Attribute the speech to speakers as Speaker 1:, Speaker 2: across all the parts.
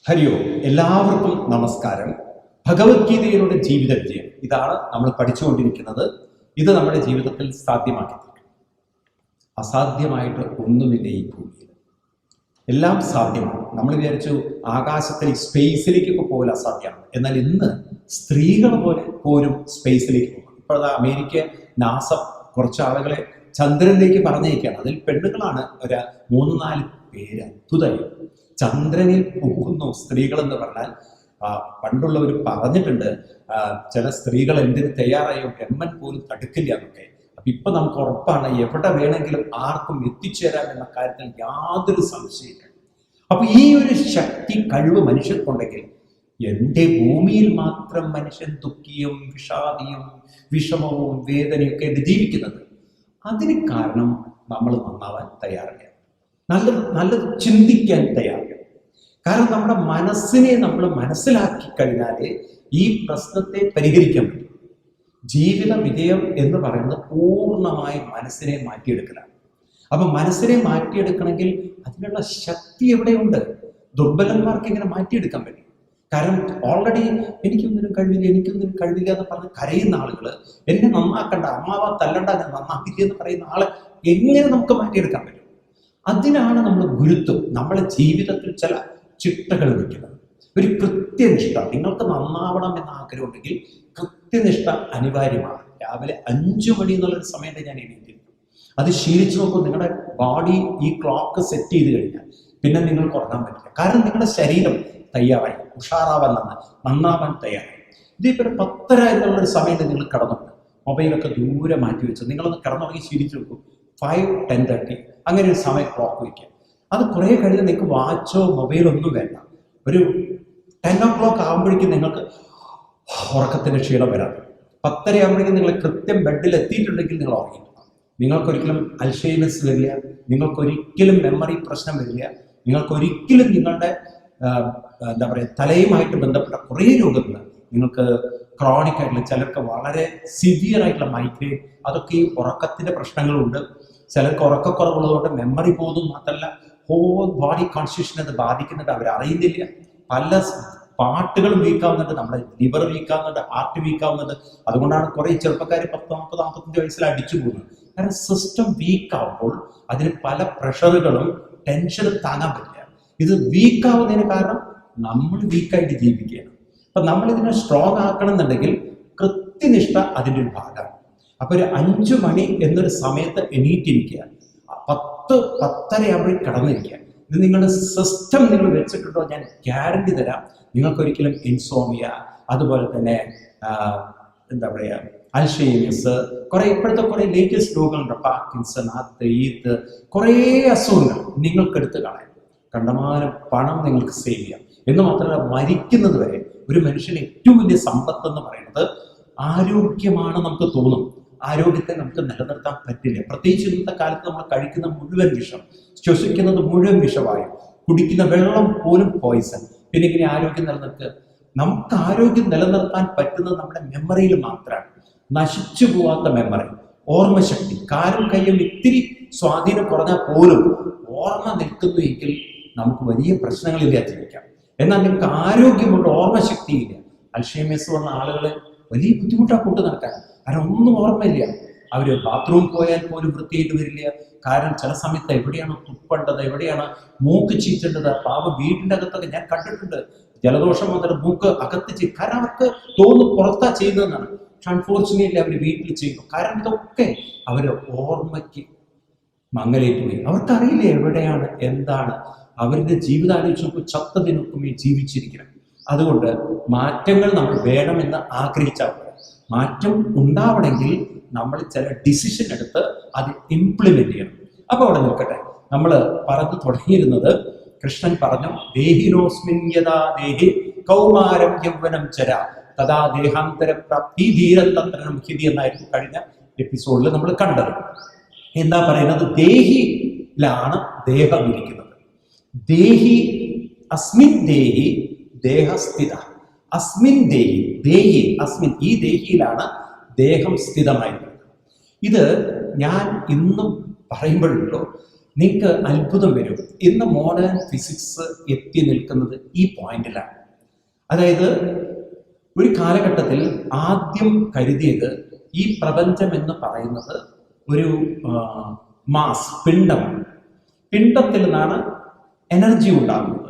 Speaker 1: ഹരിയോ എല്ലാവർക്കും നമസ്കാരം. ഭഗവത്ഗീതയിലൂടെ ജീവിത വിജയം. ഇതാണ് നമ്മൾ പഠിച്ചുകൊണ്ടിരിക്കുന്നത്. ഇത് നമ്മുടെ ജീവിതത്തിൽ സാധ്യമാക്കി തീർക്കും അസാധ്യമായിട്ട് ഒന്നുമില്ല ഈ ഭൂമിയിൽ. എല്ലാം സാധ്യമാണ്. നമ്മൾ വിചാരിച്ചു ആകാശത്തിൽ സ്പേസിലേക്കൊക്കെ പോകൽ അസാധ്യമാണ്. എന്നാൽ ഇന്ന് സ്ത്രീകൾ പോലെ പോലും സ്പേസിലേക്ക് പോകും ഇപ്പോൾ അമേരിക്ക നാസ കുറച്ച് ആളുകളെ ചന്ദ്രനിലേക്ക് പറഞ്ഞേക്കാണ് അതിൽ പെണ്ണുങ്ങളാണ് ഒരു മൂന്ന് നാല് പേര് അത്ഭുതമായി. ചന്ദ്രനിൽ പൂക്കുന്നു സ്ത്രീകൾ എന്ന് പറഞ്ഞാൽ പണ്ടുള്ളവർ പറഞ്ഞിട്ടുണ്ട് ചില സ്ത്രീകൾ എന്തിന് തയ്യാറായോ ബ്രഹ്മൻ പോലും തടുക്കില്ല എന്നൊക്കെ. അപ്പൊ ഇപ്പൊ നമുക്ക് ഉറപ്പാണ് എവിടെ വേണമെങ്കിലും ആർക്കും എത്തിച്ചേരാം എന്ന കാര്യത്തിൽ യാതൊരു സംശയമില്ല അപ്പൊ ഈ ഒരു ശക്തി കഴിവ് മനുഷ്യർക്കുണ്ടെങ്കിൽ എന്റെ ഭൂമിയിൽ മാത്രം മനുഷ്യൻ ദുഃഖിയും വിഷാദിയും വിഷമവും വേദനയൊക്കെ ആയിട്ട് ജീവിക്കുന്നത് അതിന് കാരണം നമ്മൾ നന്നാവാൻ തയ്യാറില്ല? നല്ലത് നല്ല ചിന്തിക്കാൻ തയ്യാറാണ്. കാരണം നമ്മുടെ മനസ്സിനെ നമ്മൾ മനസ്സിലാക്കി കഴിഞ്ഞാലേ ഈ പ്രശ്നത്തെ പരിഹരിക്കാൻ പറ്റും. ജീവിത വിജയം എന്ന് പറയുന്നത് പൂർണമായി മനസ്സിനെ മാറ്റിയെടുക്കലാണ്. അപ്പൊ മനസ്സിനെ മാറ്റിയെടുക്കണമെങ്കിൽ അതിനുള്ള ശക്തി എവിടെയുണ്ട്? ദുർബലന്മാർക്ക് ഇങ്ങനെ മാറ്റിയെടുക്കാൻ പറ്റും. കാരണം ഓൾറെഡി എനിക്കൊന്നിനും കഴിവില്ല എനിക്കൊന്നിനും കഴിവില്ല എന്ന് പറഞ്ഞ് കരയുന്ന ആളുകൾ എന്നെ നന്നാക്കണ്ട അമ്മാവ തല്ലണ്ട ഞാൻ നന്നാക്കില്ല എന്ന് പറയുന്ന ആളെ എങ്ങനെ നമുക്ക് മാറ്റിയെടുക്കാൻ പറ്റും? അതിനാണ് നമ്മൾ ഗുരുത്വം. നമ്മളെ ജീവിതത്തിൽ ചില ചിട്ടകൾ വയ്ക്കുന്നത്. ഒരു കൃത്യനിഷ്ഠ. നിങ്ങൾക്ക് നന്നാവണം എന്ന ആഗ്രഹമുണ്ടെങ്കിൽ കൃത്യനിഷ്ഠ അനിവാര്യമാണ്. രാവിലെ അഞ്ചു മണി എന്നുള്ളൊരു സമയത്ത് ഞാൻ എണീറ്റിരിക്കും. അത് ശീലിച്ചു നോക്കും നിങ്ങളുടെ ബോഡി ഈ ക്ലോക്ക് സെറ്റ് ചെയ്ത് കഴിഞ്ഞാൽ പിന്നെ നിങ്ങൾക്ക് ഉറങ്ങാൻ പറ്റില്ല. കാരണം നിങ്ങളുടെ ശരീരം തയ്യാറായി. ഉഷാറാവാൻ നന്ന നന്നാവാൻ തയ്യാറായി. ഇതേപോലെ പത്തര എന്നുള്ളൊരു സമയത്ത് നിങ്ങൾ കടന്നുണ്ട് മൊബൈലൊക്കെ ദൂരെ മാറ്റി വെച്ച് നിങ്ങളൊന്ന് കിടന്നുറങ്ങി ശീലിച്ചു നോക്കും. ഫൈവ് ടെൻ തേർട്ടി അങ്ങനെ ഒരു സമയം ക്ലോക്ക് വയ്ക്കുക അത് കുറേ കഴിഞ്ഞ് നിങ്ങൾക്ക് വാച്ചോ മൊബൈലോ ഒന്നും വേണ്ട. ഒരു ടെൻ ഒ ക്ലോക്ക് ആകുമ്പോഴേക്കും നിങ്ങൾക്ക് ഉറക്കത്തിന്റെ ക്ഷീണം വരാം. പത്തര ആകുമ്പോഴേക്കും നിങ്ങൾ കൃത്യം ബെഡിൽ എത്തിയിട്ടുണ്ടെങ്കിൽ നിങ്ങൾ ഉറങ്ങിക്കണം നിങ്ങൾക്കൊരിക്കലും അൽഷൈനസ് വരില്ല. നിങ്ങൾക്കൊരിക്കലും മെമ്മറി പ്രശ്നം വരില്ല. നിങ്ങൾക്കൊരിക്കലും നിങ്ങളുടെ എന്താ പറയുക തലയുമായിട്ട് ബന്ധപ്പെട്ട കുറേ രോഗങ്ങൾ നിങ്ങൾക്ക് ക്രോണിക് ആയിട്ടുള്ള ചിലർക്ക് വളരെ സിവിയർ ആയിട്ടുള്ള മൈഗ്രെയിൻ അതൊക്കെ ഈ ഉറക്കത്തിന്റെ പ്രശ്നങ്ങളുണ്ട്. ചിലർക്ക് ഉറക്കക്കുറവുള്ളതുകൊണ്ട് മെമ്മറി പോകുന്നു മാത്രമല്ല ഹോൾ ബോഡി കോൺസ്റ്റിറ്റ്യൂഷൻ അത് ബാധിക്കുന്നുണ്ട് അറിയുന്നില്ല പല പാട്ടുകളും വീക്കാവുന്നുണ്ട് നമ്മുടെ ലിവർ വീക്കാവുന്നുണ്ട് ഹാർട്ട് വീക്കാവുന്നുണ്ട്. അതുകൊണ്ടാണ് കുറെ ചെറുപ്പക്കാർ പത്ത് നാൽപ്പത് നാൽപ്പത്തഞ്ച് വയസ്സിൽ അടിച്ചു പോകുന്നത്. കാരണം സിസ്റ്റം വീക്ക് ആവുമ്പോൾ അതിന് പല പ്രഷറുകളും ടെൻഷനും താങ്ങാൻ പറ്റില്ല. ഇത് വീക്ക് ആവുന്നതിന് കാരണം നമ്മൾ വീക്കായിട്ട് ജീവിക്കുകയാണ്. അപ്പൊ നമ്മൾ ഇതിനെ സ്ട്രോങ് ആക്കണം എന്നുണ്ടെങ്കിൽ കൃത്യനിഷ്ഠ അതിന്റെ ഒരു ഭാഗമാണ്. അപ്പൊ ഒരു അഞ്ചു മണി എന്നൊരു സമയത്ത് എണീറ്റിരിക്കുക. പത്ത് പത്തര ആവുമ്പോൾ കടന്നിരിക്കുക. ഇത് നിങ്ങളുടെ സിസ്റ്റം നിങ്ങൾ വെച്ചിട്ടുണ്ടോ ഞാൻ ഗ്യാരണ്ടി തരാം. നിങ്ങൾക്ക് ഒരിക്കലും ഇൻസോമിയ അതുപോലെ തന്നെ എന്താ പറയുക അൽഷെയിമിസ് കുറെ ഇപ്പോഴത്തെ കുറെ ലേറ്റസ്റ്റ് രോഗങ്ങളുണ്ട്. പാർക്കിൻസൺ ആത്ത് ഈത്ത് കുറേ അസുഖങ്ങൾ നിങ്ങൾക്കെടുത്ത് കളയാം. കണ്ടമാനം പണം നിങ്ങൾക്ക് സേവ് ചെയ്യാം. എന്ന് മാത്രമല്ല മരിക്കുന്നത് വരെ ഒരു മനുഷ്യന് ഏറ്റവും വലിയ സമ്പത്ത് എന്ന് പറയുന്നത് ആരോഗ്യമാണ് നമുക്ക് തോന്നും. ആരോഗ്യത്തെ നമുക്ക് നിലനിർത്താൻ പറ്റില്ല. പ്രത്യേകിച്ച് ഇന്നത്തെ കാലത്ത് നമ്മൾ കഴിക്കുന്ന മുഴുവൻ വിഷം ശ്വസിക്കുന്നത് മുഴുവൻ വിഷമായി കുടിക്കുന്ന വെള്ളം പോലും പോയിസൺ പിന്നെ ഇങ്ങനെ ആരോഗ്യം നിലനിർത്തുക നമുക്ക് ആരോഗ്യം നിലനിർത്താൻ പറ്റുന്നത് നമ്മുടെ മെമ്മറിയിൽ മാത്രമാണ്. നശിച്ചു പോവാത്ത മെമ്മറി ഓർമ്മശക്തി. കാലും കയ്യും ഇത്തിരി സ്വാധീനം കുറഞ്ഞാൽ പോലും ഓർമ്മ നിൽക്കുന്നു എങ്കിൽ നമുക്ക് വലിയ പ്രശ്നങ്ങളില്ലാതെ ജീവിക്കാം എന്നാൽ നിങ്ങൾക്ക് ആരോഗ്യമുണ്ട് ഓർമ്മശക്തിയില്ല അൽഷേമേഴ്സ് വന്ന ആളുകൾ വലിയ ബുദ്ധിമുട്ടാണ് കൊണ്ടു നടക്കാൻ. ഒന്നും ഓർമ്മയില്ല. അവർ ബാത്റൂം പോയാൽ പോലും വൃത്തിയായിട്ട് വരില്ല. കാരണം ചില സമയത്ത് എവിടെയാണ് തുപ്പേണ്ടത് എവിടെയാണ് മൂക്ക് ചീറ്റേണ്ടത് പാവ വീടിന്റെ അകത്തൊക്കെ ഞാൻ കണ്ടിട്ടുണ്ട്. ജലദോഷം വന്നിട്ട് മൂക്ക് അകത്ത് ചെയ്യും കാരണം അവർക്ക് തോന്നുന്നു പുറത്താ ചെയ്യുന്നതെന്നാണ്. പക്ഷെ അൺഫോർച്ചുനേറ്റ്ലി അവർ വീട്ടിൽ ചെയ്യുന്നു. കാരണം ഇതൊക്കെ അവർ ഓർമ്മയ്ക്ക് മങ്ങലേറ്റ് പോയി. അവർക്കറിയില്ല എവിടെയാണ് എന്താണ്? അവരുടെ ജീവിതം ആലോചിച്ച് നോക്കുമ്പോൾ ചത്തതിനൊക്കുമേ ജീവിച്ചിരിക്കണം. അതുകൊണ്ട് മാറ്റങ്ങൾ നമ്മൾ വേണമെന്ന് ആഗ്രഹിച്ചാൽ. മാറ്റം ഉണ്ടാവണമെങ്കിൽ നമ്മൾ ചില ഡിസിഷൻ എടുത്ത് അത് ഇംപ്ലിമെന്റ് ചെയ്യണം. അപ്പൊ അവിടെ നിൽക്കട്ടെ നമ്മൾ പറഞ്ഞു തുടങ്ങിയിരുന്നത് കൃഷ്ണൻ പറഞ്ഞു ദേഹിനോസ്മിൻ ദേഹി കൗമാരം യൗവനം ചര. തഥാ ദേഹാന്തര പ്രാപ്തി ധീരതന്ത്രനം ഹിതി എന്നായിരുന്നു കഴിഞ്ഞ എപ്പിസോഡിൽ നമ്മൾ കണ്ടത്. എന്താ പറയുന്നത്? ദേഹിയിലാണ് ദേഹം ഇരിക്കുന്നത്. ദേഹി അസ്മിൻ ദേഹി ദേഹസ്ഥിത. അസ്മിൻ ദേഹി ദേഹി അസ്മിൻ ഈ ദേഹിയിലാണ് ദേഹം സ്ഥിതമായിരിക്കുന്നത് ഇത് ഞാൻ ഇന്നും പറയുമ്പോഴുണ്ടോ നിങ്ങൾക്ക് അത്ഭുതം വരും. ഇന്ന് മോഡേൺ ഫിസിക്സ് എത്തി നിൽക്കുന്നത് ഈ പോയിന്റിലാണ് അതായത് ഒരു കാലഘട്ടത്തിൽ ആദ്യം കരുതിയത് ഈ പ്രപഞ്ചം എന്ന് പറയുന്നത് ഒരു മാസ് പിണ്ടമാണ് പിണ്ഡത്തിൽ നിന്നാണ് എനർജി ഉണ്ടാകുന്നത്.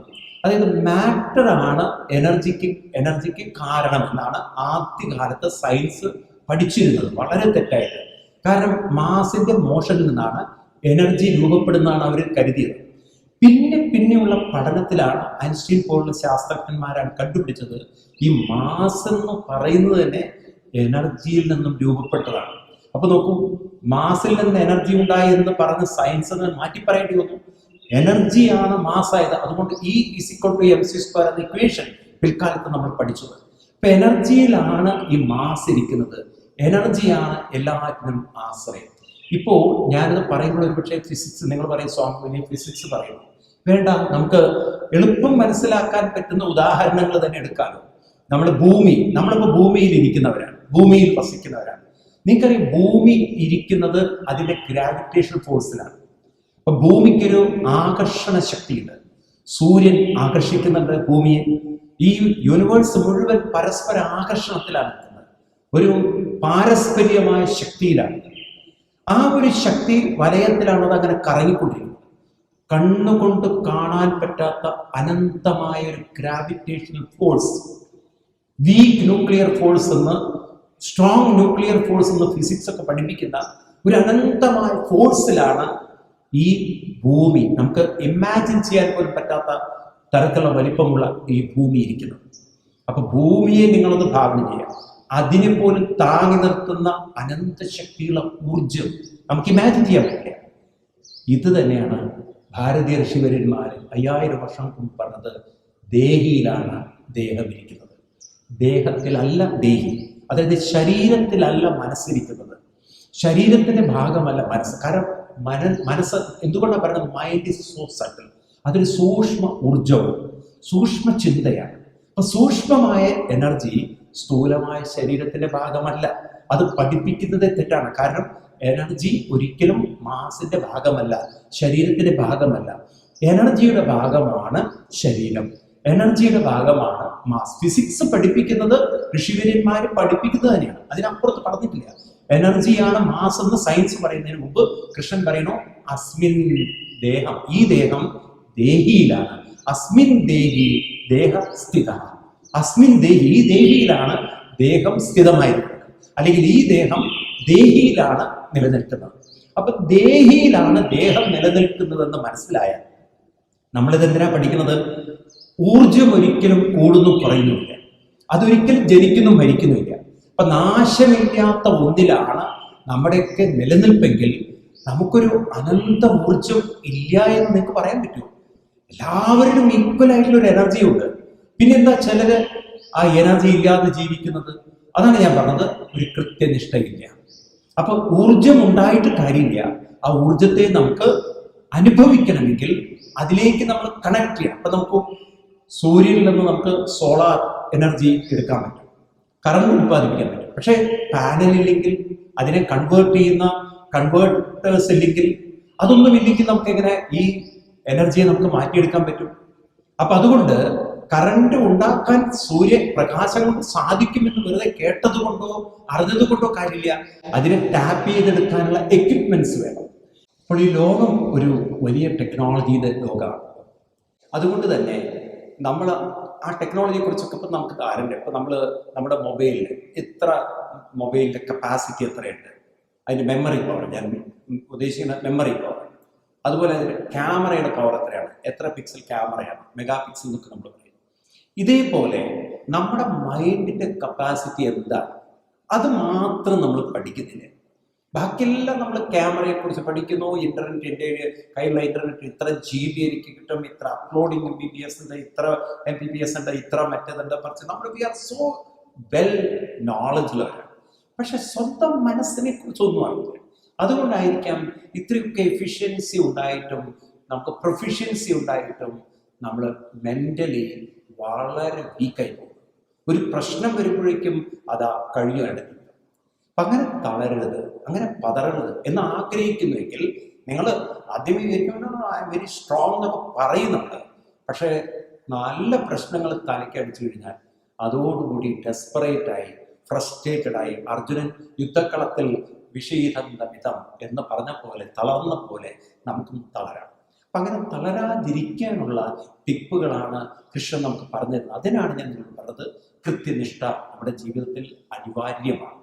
Speaker 1: അതായത് മാറ്റർ ആണ് എനർജിക്ക് എനർജിക്ക് കാരണം എന്നാണ് ആദ്യകാലത്ത് സയൻസ് പഠിച്ചിരുന്നത്. വളരെ തെറ്റായിട്ട്. കാരണം മാസിന്റെ മോഷനിൽ നിന്നാണ് എനർജി രൂപപ്പെടുന്നതാണ് അവർ കരുതിയത്. പിന്നെ പിന്നെയുള്ള പഠനത്തിലാണ് ഐൻസ്റ്റീൻ പോലുള്ള ശാസ്ത്രജ്ഞന്മാരാണ് കണ്ടുപിടിച്ചത് ഈ മാസ് എന്ന് പറയുന്നത് തന്നെ എനർജിയിൽ നിന്നും രൂപപ്പെട്ടതാണ്. അപ്പൊ നോക്കൂ മാസിൽ നിന്ന് എനർജി ഉണ്ടായി എന്ന് പറഞ്ഞ് സയൻസ് മാറ്റി പറയേണ്ടി വന്നു. എനർജിയാണ് മാസായത് അതുകൊണ്ട് ഈ is equal to M C square എന്ന ഇക്വേഷൻ പിൽക്കാലത്ത് നമ്മൾ പഠിച്ചത്. ഇപ്പൊ എനർജിയിലാണ് ഈ മാസ് ഇരിക്കുന്നത്. എനർജിയാണ് എല്ലാത്തിനും ആശ്രയം. ഇപ്പോൾ ഞാനിത് പറയുമ്പോൾ ഒരു പക്ഷേ ഫിസിക്സ് നിങ്ങൾ പറയും സ്വാമി ഫിസിക്സ് പറയും. വേണ്ട നമുക്ക് എളുപ്പം മനസ്സിലാക്കാൻ പറ്റുന്ന ഉദാഹരണങ്ങൾ തന്നെ എടുക്കാമോ നമ്മൾ ഭൂമി നമ്മളിപ്പോൾ ഭൂമിയിൽ ഇരിക്കുന്നവരാണ് ഭൂമിയിൽ വസിക്കുന്നവരാണ്. നിങ്ങൾക്കറിയാം ഭൂമി ഇരിക്കുന്നത് അതിന്റെ ഗ്രാവിറ്റേഷൻ ഫോഴ്സിലാണ് അപ്പൊ ഭൂമിക്കൊരു ആകർഷണ ശക്തിയുണ്ട്. സൂര്യൻ ആകർഷിക്കുന്നുണ്ട് ഭൂമിയെ. ഈ യൂണിവേഴ്സ് മുഴുവൻ പരസ്പര ആകർഷണത്തിലാണ് നിൽക്കുന്നത്. ഒരു പാരസ്പര്യമായ ശക്തിയിലാണ്. ആ ഒരു ശക്തി വലയത്തിലാണ് അങ്ങനെ കറങ്ങിക്കൊണ്ടിരിക്കുന്നത്. കണ്ണുകൊണ്ട് കാണാൻ പറ്റാത്ത അനന്തമായ ഒരു gravitational force weak nuclear force എന്ന് സ്ട്രോങ് ന്യൂക്ലിയർ ഫോഴ്സ് എന്ന് ഫിസിക്സ് ഒക്കെ പഠിപ്പിക്കുന്ന ഒരു അനന്തമായ ഫോഴ്സിലാണ് ഈ ഭൂമി നമുക്ക് ഇമാജിൻ ചെയ്യാൻ പോലും പറ്റാത്ത തരത്തിലുള്ള വലിപ്പമുള്ള ഈ ഭൂമി ഇരിക്കുന്നത് അപ്പൊ ഭൂമിയെ നിങ്ങളൊന്ന് ഭാവന ചെയ്യാം അതിനെ പോലും താങ്ങി നിർത്തുന്ന അനന്ത ശക്തിയുള്ള ഊർജം നമുക്ക് ഇമാജിൻ ചെയ്യാൻ പറ്റില്ല. ഇത് തന്നെയാണ് ഭാരതീയ ഋഷിവര്യന്മാർ അയ്യായിരം വർഷം മുമ്പ് പറഞ്ഞത് ദേഹിയിലാണ് ദേഹം ഇരിക്കുന്നത്. ദേഹത്തിലല്ല ദേഹി അതായത് ശരീരത്തിലല്ല മനസ്സിരിക്കുന്നത്. ശരീരത്തിന്റെ ഭാഗമല്ല മനസ്സ്. കാരണം മന മനസ്സ് എന്തുകൊണ്ടാണ് പറയുന്നത്? മൈൻഡ് ഇസ് സോ സട്ടിൽ അതൊരു സൂക്ഷ്മ ഊർജവും സൂക്ഷ്മ ചിന്തയാണ്. അപ്പൊ സൂക്ഷ്മമായ എനർജി സ്ഥൂലമായ ശരീരത്തിന്റെ ഭാഗമല്ല. അത് പഠിപ്പിക്കുന്നത് തെറ്റാണ്. കാരണം എനർജി ഒരിക്കലും മാസിന്റെ ഭാഗമല്ല ശരീരത്തിന്റെ ഭാഗമല്ല. എനർജിയുടെ ഭാഗമാണ് ശരീരം. എനർജിയുടെ ഭാഗമാണ് മാസ് ഫിസിക്സ് പഠിപ്പിക്കുന്നത് ഋഷിവര്യന്മാർ പഠിപ്പിക്കുന്നത് തന്നെയാണ്. അതിനപ്പുറത്ത് പറഞ്ഞിട്ടില്ല. എനർജിയാണ് മാസ് എന്ന് സയൻസ് പറയുന്നതിന് മുമ്പ് കൃഷ്ണൻ പറയുന്നു അസ്മിൻ ദേഹം. ഈ ദേഹം ദേഹിയിലാണ്. അസ്മിൻ ദേഹി ദേഹ സ്ഥിത. അസ്മിൻ ദേഹി ഈ ദേഹിയിലാണ് ദേഹം സ്ഥിതമായിരിക്കുന്നത്. അല്ലെങ്കിൽ ഈ ദേഹം ദേഹിയിലാണ് നിലനിൽക്കുന്നത്. അപ്പൊ ദേഹിയിലാണ് ദേഹം നിലനിൽക്കുന്നതെന്ന് മനസ്സിലായാൽ നമ്മളിതെന്തിനാ പഠിക്കുന്നത്? ഊർജം ഒരിക്കലും കൂടുന്നു കുറയുന്നുമില്ല. അതൊരിക്കലും ജനിക്കുന്നു മരിക്കുന്നുമില്ല. അപ്പൊ നാശമില്ലാത്ത ഒന്നിലാണ് നമ്മുടെയൊക്കെ നിലനിൽപ്പെങ്കിൽ നമുക്കൊരു അനന്ത ഊർജം ഇല്ല എന്ന് നിങ്ങൾക്ക് പറയാൻ പറ്റുമോ? എല്ലാവരിലും ഈക്വൽ ആയിട്ടുള്ള ഒരു എനർജി ഉണ്ട്. പിന്നെന്താ ചിലര് ആ എനർജി ഇല്ലാതെ ജീവിക്കുന്നത്? അതാണ് ഞാൻ പറഞ്ഞത് ഒരു കൃത്യനിഷ്ഠയില്ല. അപ്പൊ ഊർജം ഉണ്ടായിട്ട് കാര്യമില്ല. ആ ഊർജത്തെ നമുക്ക് അനുഭവിക്കണമെങ്കിൽ അതിലേക്ക് നമ്മൾ കണക്ട് ചെയ്യണം. അപ്പൊ നമുക്ക് സൂര്യനിൽ നിന്ന് നമുക്ക് സോളാർ എനർജി എടുക്കാൻ പറ്റും. കറണ്ട് ഉത്പാദിപ്പിക്കാൻ പറ്റും. പക്ഷേ പാനലില്ലെങ്കിൽ അതിനെ കൺവേർട്ട് ചെയ്യുന്ന കൺവേർട്ടേഴ്സ് ഇല്ലെങ്കിൽ അതൊന്നും ഇല്ലെങ്കിൽ നമുക്ക് എങ്ങനെ ഈ എനർജിയെ നമുക്ക് മാറ്റിയെടുക്കാൻ പറ്റും? അപ്പൊ അതുകൊണ്ട് കറണ്ട് ഉണ്ടാക്കാൻ സൂര്യ പ്രകാശം കൊണ്ട് സാധിക്കുമെന്ന് വെറുതെ കേട്ടത് കൊണ്ടോ അറിഞ്ഞത് കൊണ്ടോ കാര്യമില്ല. അതിനെ ടാപ്പ് ചെയ്തെടുക്കാനുള്ള എക്യുപ്മെന്റ്സ് വേണം. അപ്പോൾ ഈ ലോകം ഒരു വലിയ ടെക്നോളജിയുടെ ലോകമാണ്. അതുകൊണ്ട് തന്നെ നമ്മൾ ആ ടെക്നോളജിയെ കുറിച്ചൊക്കെ ഇപ്പം നമുക്ക് ധാരണ ഇപ്പം നമ്മൾ നമ്മുടെ മൊബൈലിൽ എത്ര മൊബൈലിന്റെ കപ്പാസിറ്റി എത്രയുണ്ട്? അതിന്റെ മെമ്മറി പവർ ഞാൻ ഉദ്ദേശിക്കുന്ന മെമ്മറി പവർ അതുപോലെ അതിന്റെ ക്യാമറയുടെ പവർ എത്രയാണ്? എത്ര പിക്സൽ ക്യാമറയാണ് മെഗാ പിക്സൽ എന്നൊക്കെ നമ്മൾ പറയും. ഇതേപോലെ നമ്മുടെ മൈൻഡിന്റെ കപ്പാസിറ്റി എന്താണ്? അത് മാത്രം നമ്മൾ പഠിക്കുന്നില്ല. ബാക്കിയെല്ലാം നമ്മൾ ക്യാമറയെ കുറിച്ച് പഠിക്കുന്നു. ഇന്റർനെറ്റ് എന്റെ കയ്യിലുള്ള ഇന്റർനെറ്റ് ഇത്ര ജി ബി എനിക്ക് കിട്ടും ഇത്ര uploading M B B S ഉണ്ട് ഇത്ര എം ബി ബി എസ് ഉണ്ട് ഇത്ര മറ്റേതുണ്ട് പറിച്ച് നമ്മൾ വി ആർ സോ വെൽ നോളജിലാണ് പക്ഷെ സ്വന്തം മനസ്സിനെ കുറിച്ചൊന്നും അറിയില്ല. അതുകൊണ്ടായിരിക്കാം ഇത്രയൊക്കെ എഫിഷ്യൻസി ഉണ്ടായിട്ടും നമുക്ക് പ്രൊഫിഷ്യൻസി ഉണ്ടായിട്ടും നമ്മൾ മെന്റലി വളരെ വീക്കായി പോകും ഒരു പ്രശ്നം വരുമ്പോഴേക്കും അതാ കഴിയുകയാണ് അപ്പം അങ്ങനെ തളരരുത്. അങ്ങനെ പതറരുത് എന്ന് ആഗ്രഹിക്കുന്നുവെങ്കിൽ നിങ്ങൾ ആദ്യമേ വിചാരിക്കുമ്പോൾ ഐ വെരി സ്ട്രോങ് എന്നൊക്കെ പറയുന്നുണ്ട്. പക്ഷേ നല്ല പ്രശ്നങ്ങൾ തലയ്ക്ക് അടിച്ചു കഴിഞ്ഞാൽ അതോടുകൂടി ഡെസ്പറേറ്റ് ആയി ഫ്രസ്ട്രേറ്റഡ് ആയി അർജുനൻ യുദ്ധക്കളത്തിൽ വിഷയിതം മിതം എന്ന് പറഞ്ഞ പോലെ തളർന്ന പോലെ നമുക്കും തളരാം. അപ്പം അങ്ങനെ തളരാതിരിക്കാനുള്ള ടിപ്പുകളാണ് കൃഷ്ണൻ നമുക്ക് പറഞ്ഞു തരുന്നത് അതിനാണ് ഞാൻ നിങ്ങൾ പറഞ്ഞത് കൃത്യനിഷ്ഠ നമ്മുടെ ജീവിതത്തിൽ അനിവാര്യമാണ്.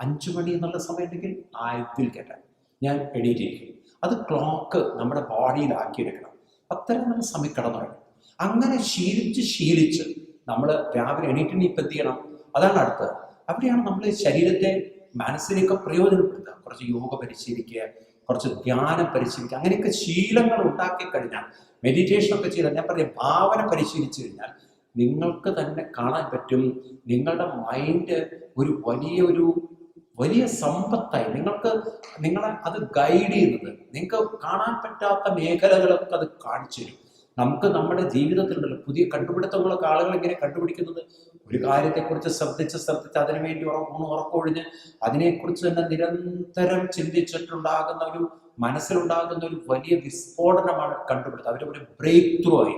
Speaker 1: അഞ്ചു മണി എന്നുള്ള സമയമുണ്ടെങ്കിൽ ഐ വിൽ ഗെറ്റ് ഞാൻ എണീറ്റിരിക്കും. അത് ക്ലോക്ക് നമ്മുടെ ബോഡിയിലാക്കിയെടുക്കണം അത്തരം നല്ല സമയം കിടന്നുറങ്ങും അങ്ങനെ ശീലിച്ച് ശീലിച്ച് നമ്മൾ രാവിലെ എണീറ്റിന് ഇപ്പം എന്ത് ചെയ്യണം? അതാണ് അടുത്തത് അവിടെയാണ് നമ്മൾ ശരീരത്തെ മനസ്സിനെയൊക്കെ പ്രയോജനപ്പെടുത്തുക. കുറച്ച് യോഗ പരിശീലിക്കുക കുറച്ച് ധ്യാനം പരിശീലിക്കുക. അങ്ങനെയൊക്കെ ശീലങ്ങൾ ഉണ്ടാക്കി കഴിഞ്ഞാൽ മെഡിറ്റേഷൻ ഒക്കെ ചെയ്താൽ ഞാൻ പറയാം ഭാവന പരിശീലിച്ചു കഴിഞ്ഞാൽ നിങ്ങൾക്ക് തന്നെ കാണാൻ പറ്റും. നിങ്ങളുടെ മൈൻഡ് ഒരു വലിയ ഒരു വലിയ സമ്പത്തായി. നിങ്ങൾക്ക് നിങ്ങളെ അത് ഗൈഡ് ചെയ്യുന്നത് നിങ്ങൾക്ക് കാണാൻ പറ്റാത്ത മേഖലകളൊക്കെ അത് കാണിച്ചു തരും. നമുക്ക് നമ്മുടെ ജീവിതത്തിലുണ്ടല്ലോ പുതിയ കണ്ടുപിടുത്തങ്ങളൊക്കെ ആളുകൾ ഇങ്ങനെ കണ്ടുപിടിക്കുന്നത്? ഒരു കാര്യത്തെക്കുറിച്ച് ശ്രദ്ധിച്ച് ശ്രദ്ധിച്ച് അതിനുവേണ്ടി ഉറക്കം ഉറക്കൊഴിഞ്ഞ് അതിനെക്കുറിച്ച് തന്നെ നിരന്തരം ചിന്തിച്ചിട്ടുണ്ടാകുന്ന ഒരു മനസ്സിലുണ്ടാകുന്ന ഒരു വലിയ വിസ്ഫോടനമാണ് കണ്ടുപിടുത്തം. അവർ ഒരു ബ്രേക്ക് ത്രൂ ആയി.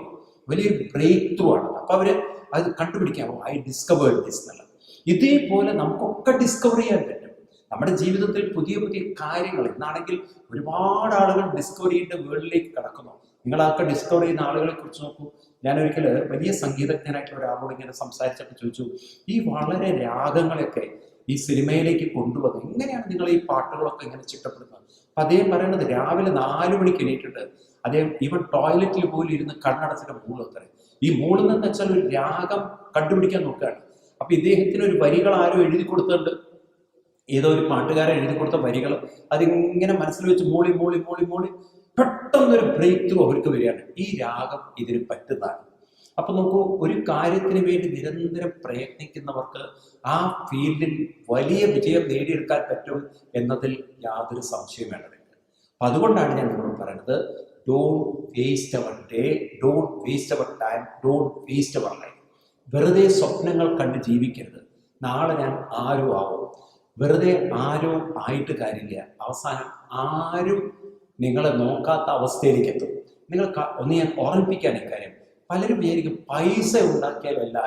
Speaker 1: വലിയൊരു ബ്രേക്ക് ത്രൂ ആണ്. അപ്പൊ അവർ അത് കണ്ടുപിടിക്കാമോ ഐ ഡിസ്കവേർഡ് ദിസ് എന്നുള്ളത്. ഇതേപോലെ നമുക്കൊക്കെ ഡിസ്കവർ ചെയ്യാൻ പറ്റും. നമ്മുടെ ജീവിതത്തിൽ പുതിയ പുതിയ കാര്യങ്ങൾ. ഇന്നാണെങ്കിൽ ഒരുപാട് ആളുകൾ ചെയ്യേണ്ട വേൾഡിലേക്ക് കടക്കുന്നു. നിങ്ങളൊക്കെ ഡിസ്കവർ ചെയ്യുന്ന ആളുകളെ കുറിച്ച് നോക്കൂ. ഞാൻ ഒരിക്കൽ വലിയ സംഗീതജ്ഞനായിട്ടുള്ള ഒരാളോട് ഇങ്ങനെ സംസാരിച്ചപ്പോൾ ചോദിച്ചു ഈ വളരെ രാഗങ്ങളൊക്കെ ഈ സിനിമയിലേക്ക് കൊണ്ടുവന്നത് എങ്ങനെയാണ് നിങ്ങൾ ഈ പാട്ടുകളൊക്കെ ഇങ്ങനെ ചിട്ടപ്പെടുത്തുന്നത്? അപ്പൊ അദ്ദേഹം പറയുന്നത് രാവിലെ നാലു മണിക്ക് എണീറ്റിട്ട് അദ്ദേഹം ഈവൻ ടോയ്ലറ്റിൽ പോലും ഇരുന്ന് കണ്ണടച്ചിട്ട് മൂളത്തറ ഈ മൂളുന്നെന്ന് വെച്ചാൽ ഒരു രാഗം കണ്ടുപിടിക്കാൻ നോക്കുകയാണ്. അപ്പൊ ഇദ്ദേഹത്തിന് ഒരു വരികൾ ആരും എഴുതി കൊടുത്തിട്ടുണ്ട്. ഏതോ ഒരു പാട്ടുകാരൻ എഴുതി കൊടുത്ത വരികൾ അതിങ്ങനെ മനസ്സിൽ വെച്ച് മൂളി മൂളി മൂളി മൂളി പെട്ടെന്നൊരു ബ്രേക്ക് ത്രൂ അവർക്ക് വരികയാണ്. ഈ രാഗം ഇതിന് പറ്റുന്നതാണ്. അപ്പൊ നോക്കൂ ഒരു കാര്യത്തിന് വേണ്ടി നിരന്തരം പ്രയത്നിക്കുന്നവർക്ക് ആ ഫീൽഡിൽ വലിയ വിജയം നേടിയെടുക്കാൻ പറ്റും എന്നതിൽ യാതൊരു സംശയം വേണ്ടതില്ല അപ്പൊ അതുകൊണ്ടാണ് ഞാൻ നിങ്ങളോട് പറയുന്നത് don't waste our day don't waste our time don't waste our life വെറുതെ സ്വപ്നങ്ങൾ കണ്ട് ജീവിക്കരുത്. നാളെ ഞാൻ ആരും ആവും. വെറുതെ ആരോ ആയിട്ട് കാര്യമില്ല. അവസാനം ആരും നിങ്ങളെ നോക്കാത്ത അവസ്ഥയിലേക്ക് എത്തും നിങ്ങൾ ഒന്ന് ഞാൻ ഓർമ്മിപ്പിക്കാൻ കാര്യം. പലരും വിചാരിക്കും പൈസ ഉണ്ടാക്കിയാലല്ല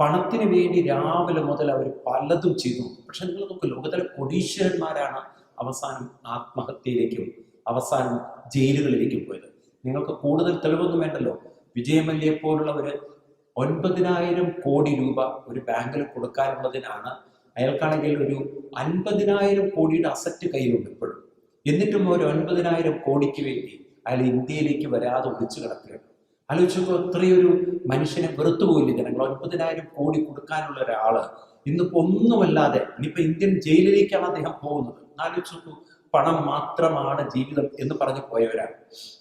Speaker 1: പണത്തിന് വേണ്ടി രാവിലെ മുതൽ അവർ പലതും ചെയ്തു. പക്ഷെ നിങ്ങൾ നോക്ക് ലോകത്തിലെ കൊടീശ്വരന്മാരാണ് അവസാനം ആത്മഹത്യയിലേക്കും അവസാനം ജയിലുകളിലേക്കും പോയത്. നിങ്ങൾക്ക് കൂടുതൽ തെളിവൊന്നും വേണ്ടല്ലോ. വിജയമല്യെ പോലുള്ളവര് ഒൻപതിനായിരം കോടി രൂപ ഒരു ബാങ്കിൽ കൊടുക്കാനുള്ളതിനാണ് അയാൾക്കാണെങ്കിൽ ഒരു അൻപതിനായിരം കോടിയുടെ അസറ്റ് കയ്യിലുണ്ട് ഇപ്പോഴും. എന്നിട്ടും ഒരു ഒൻപതിനായിരം കോടിക്ക് വേണ്ടി അയാൾ ഇന്ത്യയിലേക്ക് വരാതെ ഒളിച്ചു കിടക്കുകയാണ്. ആലോചിച്ചപ്പോൾ അത്രയൊരു മനുഷ്യനെ വെറുത്തു പോയില്ല ജനങ്ങൾ? ഒൻപതിനായിരം കോടി കൊടുക്കാനുള്ള ഒരാൾ ഇന്നിപ്പോ ഒന്നുമല്ലാതെ ഇനിയിപ്പോ ഇന്ത്യൻ ജയിലിലേക്കാണ് അദ്ദേഹം പോകുന്നത്. ആലോചിച്ച് പണം മാത്രമാണ് ജീവിതം എന്ന് പറഞ്ഞു പോയവരാണ്.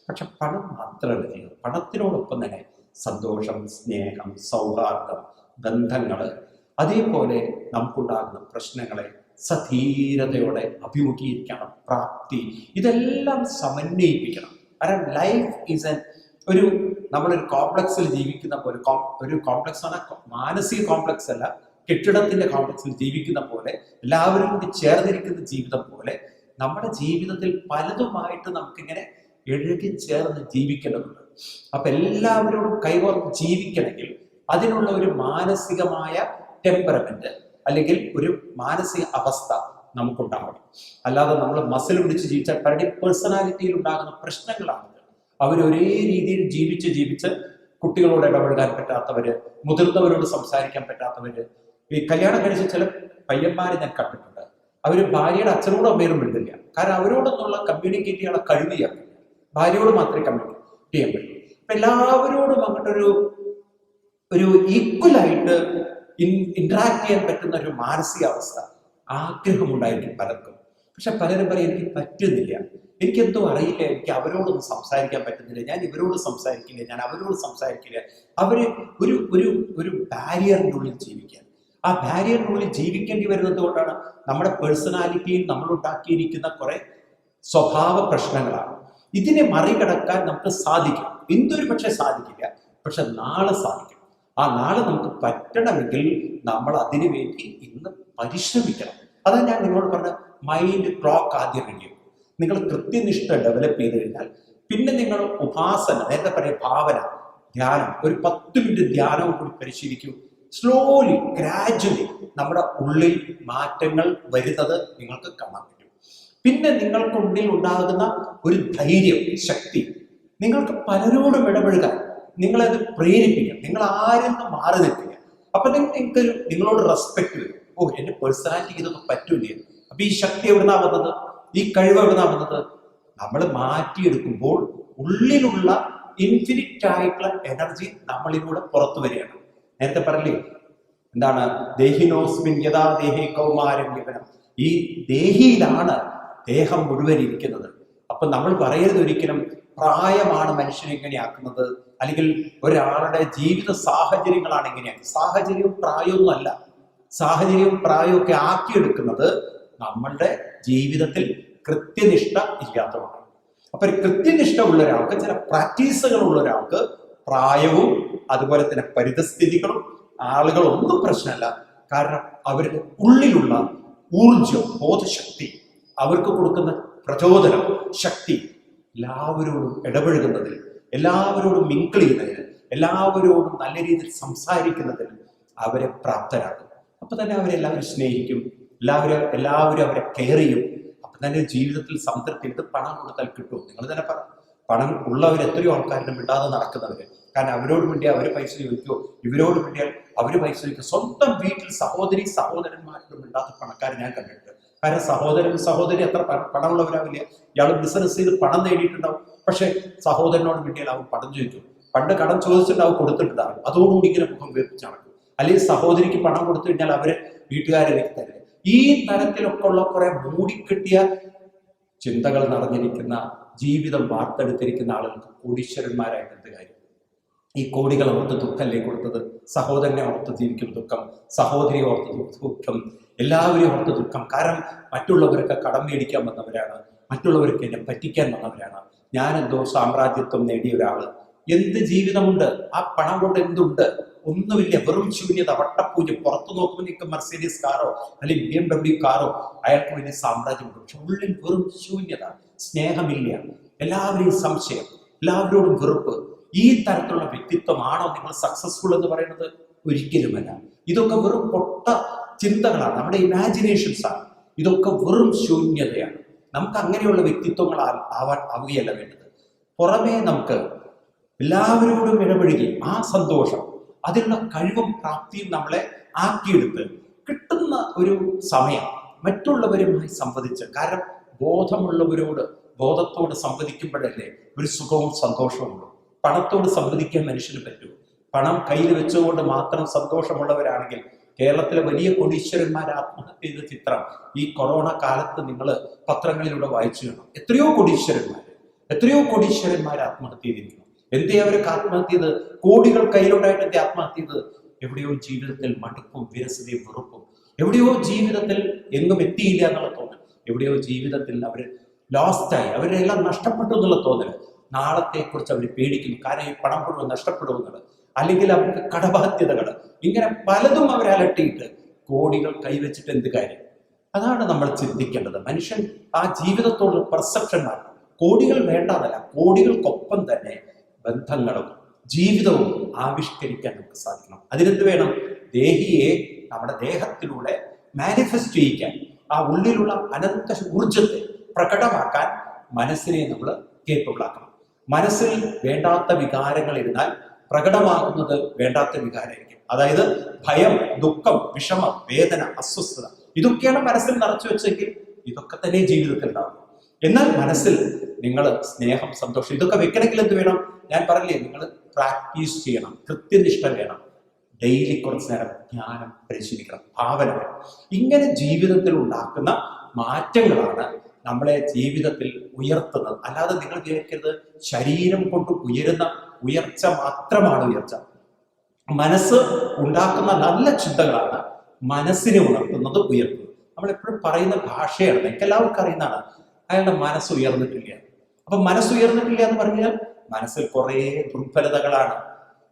Speaker 1: പക്ഷെ പണം മാത്രമല്ല ജീവിതം പണത്തിനോടൊപ്പം തന്നെ സന്തോഷം സ്നേഹം സൗഹാർദ്ദം ബന്ധങ്ങൾ അതേപോലെ നമുക്കുണ്ടാകുന്ന പ്രശ്നങ്ങളെ സധീരതയോടെ അഭിമുഖീകരിക്കണം പ്രാപ്തി ഇതെല്ലാം സമന്വയിപ്പിക്കണം. കാരണം ലൈഫ് ഈസ് എൻ ഒരു നമ്മളൊരു കോംപ്ലക്സിൽ ജീവിക്കുന്ന പോലെ ഒരു കോംപ്ലക്സ് ആണ് മാനസിക കോംപ്ലക്സ് അല്ല കെട്ടിടത്തിന്റെ കോംപ്ലക്സിൽ ജീവിക്കുന്ന പോലെ എല്ലാവരും കൂടി ചേർന്നിരിക്കുന്ന ജീവിതം പോലെ നമ്മുടെ ജീവിതത്തിൽ പലതുമായിട്ട് നമുക്കിങ്ങനെ എഴുകി ചേർന്ന് ജീവിക്കേണ്ടതുണ്ട്. അപ്പൊ എല്ലാവരോടും കൈകോർത്ത് ജീവിക്കണമെങ്കിൽ അതിനുള്ള ഒരു മാനസികമായ ടെമ്പറമെന്റ് അല്ലെങ്കിൽ ഒരു മാനസിക അവസ്ഥ നമുക്കുണ്ടാവണം. അല്ലാതെ നമ്മൾ മസിൽ പിടിച്ച് ജീവിച്ചാൽ പലരുടെ പേഴ്സണാലിറ്റിയിൽ ഉണ്ടാകുന്ന പ്രശ്നങ്ങളാണിത്. അവർ ഒരേ രീതിയിൽ ജീവിച്ച് ജീവിച്ച് കുട്ടികളോട് ഇടപഴകാൻ പറ്റാത്തവര് മുതിർന്നവരോട് സംസാരിക്കാൻ പറ്റാത്തവര്. ഈ കല്യാണം കഴിച്ച ചില പയ്യന്മാരെ ഞാൻ കണ്ടിട്ടുണ്ട്. അവർ ഭാര്യയുടെ അച്ഛനോടും അമ്മയോടും എഴുതില്ല കാരണം അവരോടൊന്നുള്ള കമ്മ്യൂണിക്കേറ്റ് ചെയ്യാനുള്ള കഴിവ് ഭാര്യയോട് മാത്രമേ കമ്മ്യൂണിക്കേറ്റ് ചെയ്യാൻ പറ്റൂ. അപ്പൊ എല്ലാവരോടും അങ്ങോട്ടൊരു ഒരു ഈക്വലായിട്ട് ഇന്ററാക്ട് ചെയ്യാൻ പറ്റുന്ന ഒരു മാനസികാവസ്ഥ ആഗ്രഹമുണ്ടായിരിക്കും പലർക്കും. പക്ഷെ പലരും പറയും എനിക്ക് പറ്റുന്നില്ല. എനിക്കെന്തോ അറിയില്ല. എനിക്ക് അവരോടൊന്നും സംസാരിക്കാൻ പറ്റുന്നില്ല. ഞാൻ ഇവരോട് സംസാരിക്കില്ല. ഞാൻ അവരോട് സംസാരിക്കില്ല. അവർ ഒരു ഒരു ഒരു ബാരിയറിന്റെ ഉള്ളിൽ ജീവിക്കാൻ. ആ ബാരിയറിന്റെ ഉള്ളിൽ ജീവിക്കേണ്ടി വരുന്നത് കൊണ്ടാണ് നമ്മുടെ പേഴ്സണാലിറ്റിയിൽ നമ്മൾ ഉണ്ടാക്കിയിരിക്കുന്ന കുറെ സ്വഭാവ പ്രശ്നങ്ങളാണ്. ഇതിനെ മറികടക്കാൻ നമുക്ക് സാധിക്കും. എന്തൊരു പക്ഷേ സാധിക്കില്ല. പക്ഷെ നാളെ സാധിക്കും. ആ നാളെ നമുക്ക് പറ്റണമെങ്കിൽ നമ്മൾ അതിനു വേണ്ടി ഇന്ന് പരിശ്രമിക്കണം. അതാണ് ഞാൻ നിങ്ങളോട് പറഞ്ഞ മൈൻഡ് ക്ലോക്ക് ആദ്യം കഴിയും നിങ്ങൾ കൃത്യനിഷ്ഠ ഡെവലപ്പ് ചെയ്ത് കഴിഞ്ഞാൽ പിന്നെ നിങ്ങൾ ഉപാസന നേരത്തെ പറയാം ഭാവന ധ്യാനം ഒരു പത്ത് മിനിറ്റ് ധ്യാനവും കൂടി പരിശീലിക്കൂ. സ്ലോലി ഗ്രാജുവലി നമ്മുടെ ഉള്ളിൽ മാറ്റങ്ങൾ വരുന്നത് നിങ്ങൾക്ക് കാണാൻ പറ്റും. പിന്നെ നിങ്ങൾക്കുള്ളിൽ ഉണ്ടാകുന്ന ഒരു ധൈര്യം ശക്തി. നിങ്ങൾക്ക് പലരോടും ഇടപഴകാൻ നിങ്ങളത് പ്രേരിപ്പിക്കാം നിങ്ങൾ ആരിൽ നിന്ന് മാറി നിൽക്കുക. അപ്പൊ നിങ്ങൾ- നിങ്ങൾക്കൊരു നിങ്ങളോട് റെസ്പെക്ട് വരും. ഓ എന്റെ പേഴ്സണാലിറ്റിക്ക് ഇതൊക്കെ പറ്റൂലേ. അപ്പൊ ഈ ശക്തി എവിടുന്നാ വന്നത്? ഈ കഴിവ് എവിടുന്നാ വന്നത്? നമ്മൾ മാറ്റിയെടുക്കുമ്പോൾ ഉള്ളിലുള്ള ഇൻഫിനിറ്റ് ആയിട്ടുള്ള എനർജി നമ്മളിലൂടെ പുറത്തു വരികയാണ്. നേരത്തെ പറഞ്ഞില്ലേ? എന്താണ്? ദേഹിനോസ്മിൻ യഥാ ദേഹി കൗമാരം ഈ ദേഹിയിലാണ് ദേഹം മുഴുവൻ ഇരിക്കുന്നത്. അപ്പൊ നമ്മൾ പറയരുത് ഒരിക്കലും പ്രായമാണ് മനുഷ്യനെ ഇങ്ങനെയാക്കുന്നത്. അല്ലെങ്കിൽ ഒരാളുടെ ജീവിത സാഹചര്യങ്ങളാണ് ഇങ്ങനെയാക്കുന്നത് സാഹചര്യവും പ്രായമൊന്നും അല്ല. സാഹചര്യവും പ്രായവും ഒക്കെ ആക്കിയെടുക്കുന്നത് നമ്മളുടെ ജീവിതത്തിൽ കൃത്യനിഷ്ഠ ഇല്ലാത്തതാണ് അപ്പൊ കൃത്യനിഷ്ഠ ഉള്ള ഒരാൾക്ക് ചില പ്രാക്ടീസുകൾ ഉള്ള ഒരാൾക്ക് പ്രായവും അതുപോലെ തന്നെ പരിതസ്ഥിതികളും ആളുകളും ഒന്നും പ്രശ്നമല്ല. കാരണം അവരുടെ ഉള്ളിലുള്ള ഊർജം ബോധശക്തി അവർക്ക് കൊടുക്കുന്ന പ്രചോദനം ശക്തി എല്ലാവരോടും ഇടപഴകുന്നതിൽ എല്ലാവരോടും മിങ്കിൾ ചെയ്യുന്നതിന് എല്ലാവരോടും നല്ല രീതിയിൽ സംസാരിക്കുന്നതിൽ അവരെ പ്രാപ്തരാക്കും. അപ്പൊ തന്നെ അവരെല്ലാവരും സ്നേഹിക്കും എല്ലാവരും എല്ലാവരും അവരെ കെയർ ചെയ്യും. അപ്പൊ തന്നെ ജീവിതത്തിൽ സംതൃപ്തി എടുത്ത് പണം കൊടുത്താൽ കിട്ടും. നിങ്ങൾ തന്നെ പറ പണം ഉള്ളവർ എത്രയോ ആൾക്കാരുടെ മിണ്ടാതെ നടക്കുന്നവര്. കാരണം അവരോട് വേണ്ടി അവർ പൈസ ചോദിക്കുമോ ഇവരോട് വേണ്ടിയാൽ അവർ പൈസ ചോദിക്കും. സ്വന്തം വീട്ടിൽ സഹോദരി സഹോദരന്മാരോട് മിണ്ടാത്ത പണക്കാരെ ഞാൻ കണ്ടിട്ടുണ്ട്. കാരണം സഹോദരൻ സഹോദരി എത്ര പണമുള്ളവരാവില്ല ഇയാൾ ബിസിനസ് ചെയ്ത് പണം നേടിയിട്ടുണ്ടാവും. പക്ഷെ സഹോദരനോട് കിട്ടിയാൽ അവൻ പണം ചോദിക്കും. പണ്ട് കടം ചോദിച്ചിട്ടുണ്ടാവും കൊടുത്തിട്ടുണ്ടാവും അതോടുകൂടി ഇങ്ങനെ മുഖം വീർപ്പിച്ച് നടക്കും. അല്ലെങ്കിൽ സഹോദരിക്ക് പണം കൊടുത്തു കഴിഞ്ഞാൽ അവർ വീട്ടുകാരെ തരില്ല. ഈ തരത്തിലൊക്കെ ഉള്ള കുറെ മൂടിക്കെട്ടിയ ചിന്തകൾ നടന്നിരിക്കുന്ന ജീവിതം വാർത്തെടുത്തിരിക്കുന്ന ആളുകൾക്ക് കോടീശ്വരന്മാരായിട്ട് എന്ത് കാര്യം? ഈ കോടികൾ ഓർത്ത് ദുഃഖമല്ലേ കൊടുത്തത്? സഹോദരനെ ഓർത്ത് ജീവിക്കും ദുഃഖം. സഹോദരി ഓർത്ത് ദുഃഖം. എല്ലാവരെയും ഓർത്ത് ദുഃഖം. കാരണം മറ്റുള്ളവരൊക്കെ കടം മേടിക്കാൻ വന്നവരാണ്. മറ്റുള്ളവർക്ക് എന്നെ പറ്റിക്കാൻ വന്നവരാണ്. ഞാൻ എന്തോ സാമ്രാജ്യത്വം നേടിയ ഒരാൾ എന്ത് ജീവിതമുണ്ട്? ആ പണം കൊണ്ട് എന്തുണ്ട്? ഒന്നുമില്ല. വെറും ശൂന്യത വട്ടപ്പൂജ പുറത്തു നോക്കുമ്പോൾ നിങ്ങൾക്ക് മെർസീഡീസ് കാറോ അല്ലെങ്കിൽ ബി എം ഡബ്ല്യു കാറോ അയാൾക്ക് വലിയ സാമ്രാജ്യമുണ്ട് പക്ഷെ ഉള്ളിൽ വെറും ശൂന്യത സ്നേഹമില്ല. എല്ലാവരെയും സംശയം എല്ലാവരോടും വെറുപ്പ്. ഈ തരത്തിലുള്ള വ്യക്തിത്വമാണോ നിങ്ങൾ സക്സസ്ഫുൾ എന്ന് പറയുന്നത്? ഒരിക്കലുമല്ല. ഇതൊക്കെ വെറും പൊട്ട ചിന്തകളാണ് നമ്മുടെ ഇമാജിനേഷൻസ് ആണ്. ഇതൊക്കെ വെറും ശൂന്യതയാണ്. നമുക്ക് അങ്ങനെയുള്ള വ്യക്തിത്വങ്ങൾ ആവാൻ ആവുകയല്ല വേണ്ടത്. പുറമേ നമുക്ക് എല്ലാവരോടും ഇടപഴകി ആ സന്തോഷം അതിനുള്ള കഴിവും പ്രാപ്തിയും നമ്മളെ ആക്കിയെടുത്ത് കിട്ടുന്ന ഒരു സമയം മറ്റുള്ളവരുമായി സംവദിച്ച് കാരണം ബോധമുള്ളവരോട് ബോധത്തോട് സംവദിക്കുമ്പോഴല്ലേ ഒരു സുഖവും സന്തോഷവും ഉള്ളൂ. പണത്തോട് സംവദിക്കാൻ മനുഷ്യന് പറ്റൂ. പണം കയ്യിൽ വെച്ചുകൊണ്ട് മാത്രം സന്തോഷമുള്ളവരാണെങ്കിൽ കേരളത്തിലെ വലിയ കോടീശ്വരന്മാർ ആത്മഹത്യ ചെയ്ത ചിത്രം ഈ കൊറോണ കാലത്ത് നിങ്ങൾ പത്രങ്ങളിലൂടെ വായിച്ചു കാണും. എത്രയോ കോടീശ്വരന്മാർ എത്രയോ കോടീശ്വരന്മാർ ആത്മഹത്യ ചെയ്തിരിക്കുന്നു. എന്തേ അവരൊക്കെ ആത്മഹത്യ ചെയ്ത് കോടികൾ കയ്യിലുണ്ടായിട്ട് എന്തേ ആത്മഹത്യ ചെയ്ത് എവിടെയോ ജീവിതത്തിൽ മടുപ്പും വിരസതയും വെറുപ്പും. എവിടെയോ ജീവിതത്തിൽ എങ്ങും എത്തിയില്ല എന്നുള്ള തോന്നൽ. എവിടെയോ ജീവിതത്തിൽ അവർ ലോസ്റ്റായി അവരെല്ലാം നഷ്ടപ്പെട്ടു എന്നുള്ള തോന്നൽ. നാളത്തെക്കുറിച്ച് അവർ പേടിക്കുന്നു. കാരണം ഈ പണം മുഴുവൻ നഷ്ടപ്പെടുമെന്നുള്ളത്. അല്ലെങ്കിൽ അവർക്ക് കടബാധ്യതകൾ ഇങ്ങനെ പലതും അവരെ അലട്ടിയിട്ട് കോടികൾ കൈവച്ചിട്ട് എന്ത് കാര്യം? അതാണ് നമ്മൾ ചിന്തിക്കേണ്ടത്. മനുഷ്യൻ ആ ജീവിതത്തോടുള്ള പെർസെപ്ഷൻ മാറ്റണം കോടികൾ വേണ്ടാതല്ല കോടികൾക്കൊപ്പം തന്നെ ബന്ധങ്ങളും ജീവിതവും ആവിഷ്കരിക്കാൻ നമുക്ക് സാധിക്കണം. അതിനെന്ത് വേണം? ദേഹിയെ നമ്മുടെ ദേഹത്തിലൂടെ മാനിഫെസ്റ്റ് ചെയ്യിക്കാൻ ആ ഉള്ളിലുള്ള അനന്ത ഊർജത്തെ പ്രകടമാക്കാൻ മനസ്സിനെ നമ്മൾ കേപ്പബിൾ ആക്കണം. മനസ്സിൽ വേണ്ടാത്ത വികാരങ്ങൾ ഇരുന്നാൽ പ്രകടമാകുന്നത് വേണ്ടാത്ത വികാരമായിരിക്കും. അതായത് ഭയം ദുഃഖം വിഷമം വേദന അസ്വസ്ഥത ഇതൊക്കെയാണ് മനസ്സിൽ നിറച്ചു വെച്ചെങ്കിൽ ഇതൊക്കെ തന്നെ ജീവിതത്തിൽ ഉണ്ടാവും. എന്നാൽ മനസ്സിൽ നിങ്ങൾ സ്നേഹം സന്തോഷം ഇതൊക്കെ വെക്കണമെങ്കിൽ എന്ത് വേണം? ഞാൻ പറഞ്ഞില്ലേ നിങ്ങൾ പ്രാക്ടീസ് ചെയ്യണം കൃത്യനിഷ്ഠ വേണം. ഡെയിലി കുറച്ച് നേരം ധ്യാനം പരിശീലിക്കണം ഭാവന ഇങ്ങനെ ജീവിതത്തിൽ ഉണ്ടാക്കുന്ന മാറ്റങ്ങളാണ് നമ്മളെ ജീവിതത്തിൽ ഉയർത്തുന്നത്. അല്ലാതെ നിങ്ങൾ വിചാരിക്കരുത് ശരീരം കൊണ്ട് ഉയരുന്ന ഉയർച്ച മാത്രമാണ് ഉയർച്ച. മനസ്സ് ഉണ്ടാക്കുന്ന നല്ല ചിന്തകളാണ് മനസ്സിനെ ഉണർത്തുന്നത് ഉയർത്തുന്നത്. നമ്മൾ എപ്പോഴും പറയുന്ന ഭാഷയാണ്. എനിക്ക് എല്ലാവർക്കും അറിയുന്നതാണ്. അയാളുടെ മനസ്സ് ഉയർന്നിട്ടില്ല. അപ്പൊ മനസ്സ് ഉയർന്നിട്ടില്ല എന്ന് പറഞ്ഞാൽ മനസ്സിൽ കുറേ ദുർബലതകളാണ്.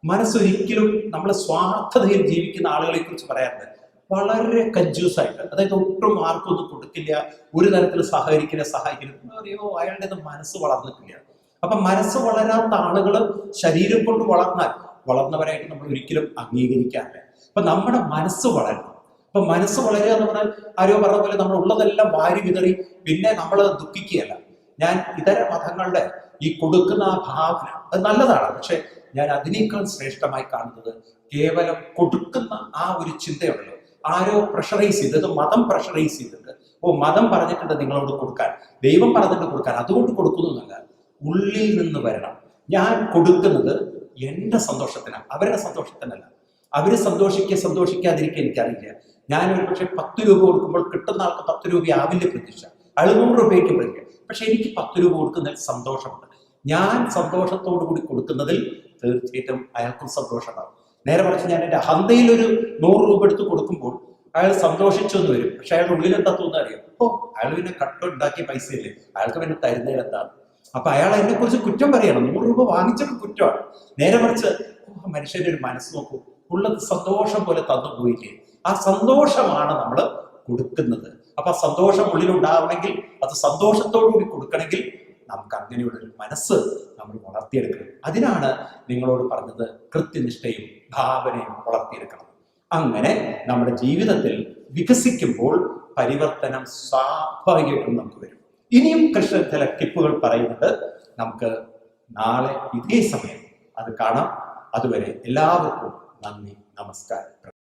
Speaker 1: മനസ്സൊരിക്കലും നമ്മൾ സ്വാർത്ഥതയിൽ ജീവിക്കുന്ന ആളുകളെ കുറിച്ച് പറയാറുണ്ട് വളരെ കഞ്ചൂസ് ആയിട്ട് അതായത് ഒട്ടും ആർക്കും ഒന്നും കൊടുക്കില്ല ഒരു തരത്തിൽ സഹകരിക്കില്ല സഹായിക്കില്ല. എന്ന് അയാളുടെ മനസ്സ് വളർന്നിട്ടില്ല. അപ്പൊ മനസ്സ് വളരാത്ത ആളുകൾ ശരീരം കൊണ്ട് വളർന്നാൽ വളർന്നവരായിട്ട് നമ്മൾ ഒരിക്കലും അംഗീകരിക്കാറില്ല. അപ്പൊ നമ്മുടെ മനസ്സ് വളരണം. അപ്പൊ മനസ്സ് വളരുക എന്ന് പറഞ്ഞാൽ ആരോ പറഞ്ഞ പോലെ നമ്മൾ ഉള്ളതെല്ലാം വാരി വിതറി പിന്നെ നമ്മൾ ദുഃഖിക്കുകയല്ല. ഞാൻ ഇതര മതങ്ങളുടെ ഈ കൊടുക്കുന്ന ആ ഭാവന അത് നല്ലതാണ്. പക്ഷെ ഞാൻ അതിനേക്കാൾ ശ്രേഷ്ഠമായി കാണുന്നത് കേവലം കൊടുക്കുന്ന ആ ഒരു ചിന്തയുണ്ടല്ലോ. ആരോ പ്രഷറൈസ് ചെയ്തത് മതം പ്രഷറൈസ് ചെയ്തിട്ട് ഓ മതം പറഞ്ഞിട്ടുണ്ട് നിങ്ങളോട് കൊടുക്കാൻ ദൈവം പറഞ്ഞിട്ട് കൊടുക്കാൻ അതുകൊണ്ട് കൊടുക്കുന്നു എന്നല്ല ഉള്ളിൽ നിന്ന് വരണം. ഞാൻ കൊടുക്കുന്നത് എന്റെ സന്തോഷത്തിനാണ് അവരുടെ സന്തോഷത്തിനല്ല. അവർ സന്തോഷിക്കുക സന്തോഷിക്കാതിരിക്കുക എനിക്കറിയില്ല. ഞാൻ ഒരു പക്ഷെ പത്ത് രൂപ കൊടുക്കുമ്പോൾ കിട്ടുന്ന ആൾക്ക് പത്ത് രൂപ ആവില്ല പ്രതീക്ഷ. അയാൾ രൂപയ്ക്ക് പ്രതീക്ഷ. പക്ഷെ എനിക്ക് പത്ത് രൂപ കൊടുക്കുന്നതിൽ സന്തോഷമുണ്ട്. ഞാൻ സന്തോഷത്തോടു കൂടി കൊടുക്കുന്നതിൽ തീർച്ചയായിട്ടും അയാൾക്കും സന്തോഷമുണ്ടാവും. നേരെ മറിച്ച് ഞാൻ എന്റെ ഹന്തയിൽ ഒരു നൂറ് രൂപ എടുത്ത് കൊടുക്കുമ്പോൾ അയാൾ സന്തോഷിച്ചു എന്ന് വരും. പക്ഷെ അയാളുടെ ഉള്ളിൽ എന്താ തോന്നുന്നത് അറിയാം? ഓ അയാൾ പിന്നെ കട്ട് ഉണ്ടാക്കിയ പൈസയില്ലേ? അയാൾക്ക് പിന്നെ തരുന്നതിൽ എന്താണ്? അപ്പൊ അയാൾ എന്നെ കുറിച്ച് കുറ്റം പറയണം. നൂറ് രൂപ വാങ്ങിച്ചത് കുറ്റമാണ്. നേരെ മറിച്ച് മനുഷ്യന്റെ ഒരു മനസ്സ് നോക്കൂ. ഉള്ളത് സന്തോഷം പോലെ തന്നു പോയില്ലേ? ആ സന്തോഷമാണ് നമ്മൾ കൊടുക്കുന്നത്. അപ്പൊ ആ സന്തോഷം ഉള്ളിലുണ്ടാവണമെങ്കിൽ അത് സന്തോഷത്തോടു കൂടി കൊടുക്കണമെങ്കിൽ നമുക്ക് അങ്ങനെയുള്ളൊരു മനസ്സ് നമ്മൾ വളർത്തിയെടുക്കണം. അതിനാണ് നിങ്ങളോട് പറഞ്ഞത് കൃത്യനിഷ്ഠയും ഭാവനയും വളർത്തിയെടുക്കണം. അങ്ങനെ നമ്മുടെ ജീവിതത്തിൽ വികസിക്കുമ്പോൾ പരിവർത്തനം സ്വാഭാവികമായിട്ടും നമുക്ക് വരും. ഇനിയും കൃഷ്ണൻ ചില ടിപ്പുകൾ പറയുന്നുണ്ട്. നമുക്ക് നാളെ ഇതേ സമയം അത് കാണാം. അതുവരെ എല്ലാവർക്കും നന്ദി നമസ്കാരം.